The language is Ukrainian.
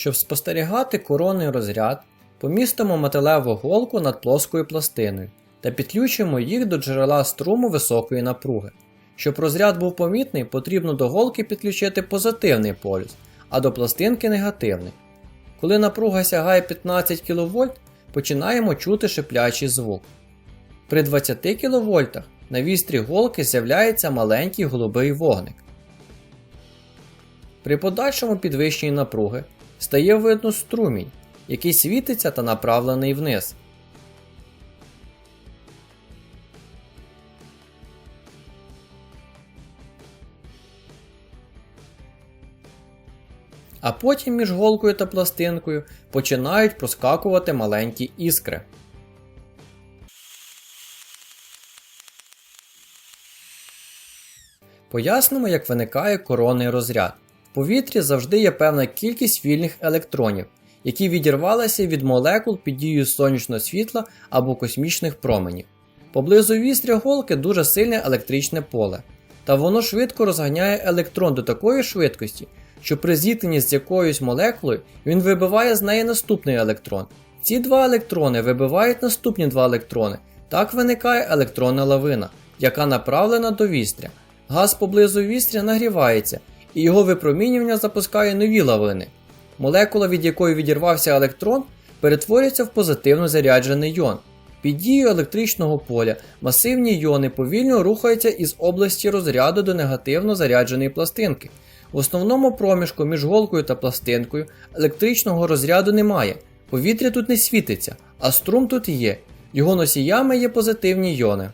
Щоб спостерігати коронний розряд, помістимо металеву голку над плоскою пластиною та підключимо їх до джерела струму високої напруги. Щоб розряд був помітний, потрібно до голки підключити позитивний полюс, а до пластинки негативний. Коли напруга сягає 15 кВт, починаємо чути шиплячий звук. При 20 кВт на вістрі голки з'являється маленький голубий вогник. При подальшому підвищенні напруги стає видно струмінь, який світиться та направлений вниз. А потім між голкою та пластинкою починають проскакувати маленькі іскри. Пояснимо, як виникає коронний розряд. Повітрі завжди є певна кількість вільних електронів, які відірвалися від молекул під дією сонячного світла або космічних променів. Поблизу вістря голки дуже сильне електричне поле, та воно швидко розганяє електрон до такої швидкості, що при зіткненні з якоюсь молекулою він вибиває з неї наступний електрон. Ці два електрони вибивають наступні два електрони. Так виникає електронна лавина, яка направлена до вістря. Газ поблизу вістря нагрівається, і його випромінювання запускає нові лавини. Молекула, від якої відірвався електрон, перетворюється в позитивно заряджений йон. Під дією електричного поля масивні йони повільно рухаються із області розряду до негативно зарядженої пластинки. В основному проміжку між голкою та пластинкою електричного розряду немає, повітря тут не світиться, а струм тут є. Його носіями є позитивні йони.